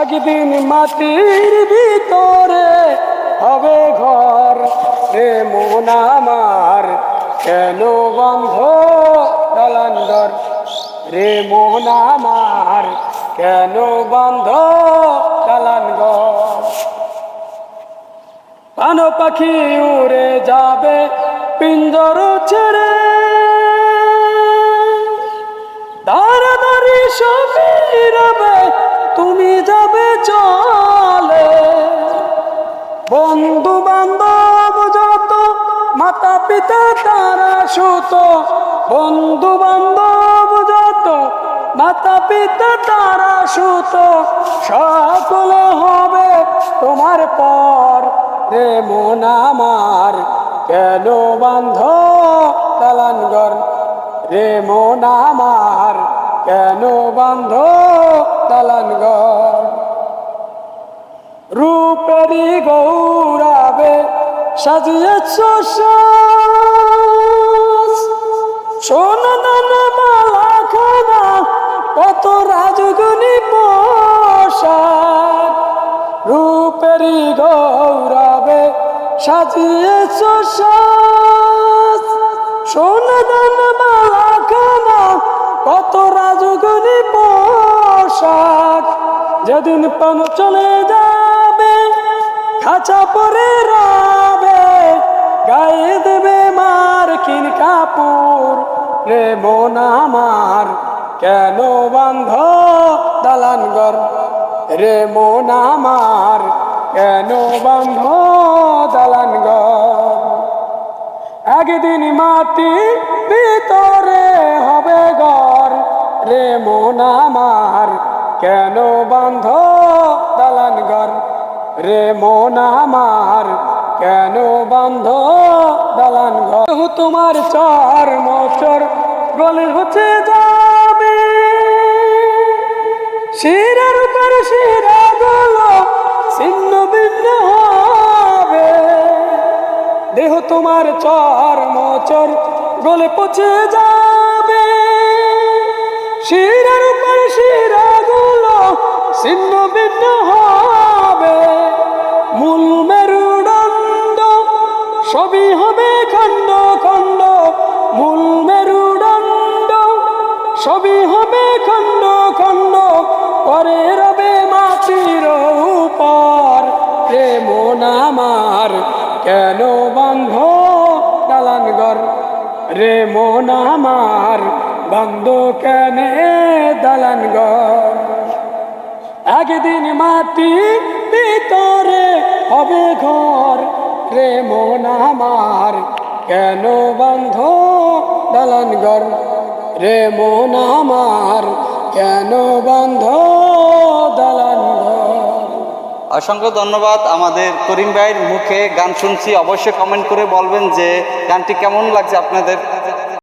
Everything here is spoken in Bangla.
একদিন মাটির ভিতরে হবে ঘর রে মন আমার। কেন বন্ধ দলান্দর রে মন আমার, কেন বন্ধ দলানগর পান পাখি উড়ে যাবে, পিঞ্জর ছেড়ে। তাড়াতাড়ি সবই রবে তুমি যাবে চলে। বন্ধু বান্ধব যত মাতা পিতা তারা সুত। বন্ধু বান্ধব যত মাতা পিতা তারা সুত। সকলে হবে তোমার পর রে মন আমার। কেন বান্ধ তালানগর রে মন আমার। কেন বান্ধ তালানগর রূপেরি গৌরাবে সাজিয়েছ সোনা দানা মালা কত রাজগুনি পোশাক। রূপেরি গৌরাবে সাজিয়েছ সোনা দানা রাজগুনি পোশাক। যেদিন পান চলে যাবে, খাঁচা পরে রাবে, গায়ে দেবে মার কিন কাপুর রে মন আমার, কেন বান্ধ দালান ঘর রে মন আমার, কেন বান্ধ দালান ঘর একদিন মাটি ভিতরে কেন বান্ধ দালান ঘর? রে মন আমার, কেন বান্ধ দালান ঘর? তোমার চার মোচর গলে হচ্ছে যাবে। শিরার উপর শিরা গুলো, ছিন্ন ভিন্ন হবে। দেহ তোমার চর মোচর গলে পচে যাবে। শিরার উপর শিরা ছিন্ন ভিন্ন হবে। মূল মেরুদণ্ড, সবই হবে খণ্ড খণ্ড। মূল মেরুদণ্ড, সবই হবে খণ্ড খণ্ড। পরে রবে মাটির উপর। রে মন আমার কেন বন্ধ দালান ঘর রে মন আমার বন্ধ কেনে দালান ঘর একদিন মাটি ভিতরে হবে ঘর রে মন আমার। কেন বন্ধ দালান ঘর রে মন আমার। কেন বন্ধ দালান অসংখ্য ধন্যবাদ আমাদের করিম ভাইয়ের মুখে। গান শুনছি, অবশ্যই কমেন্ট করে বলবেন যে গানটি কেমন লাগছে আপনাদের?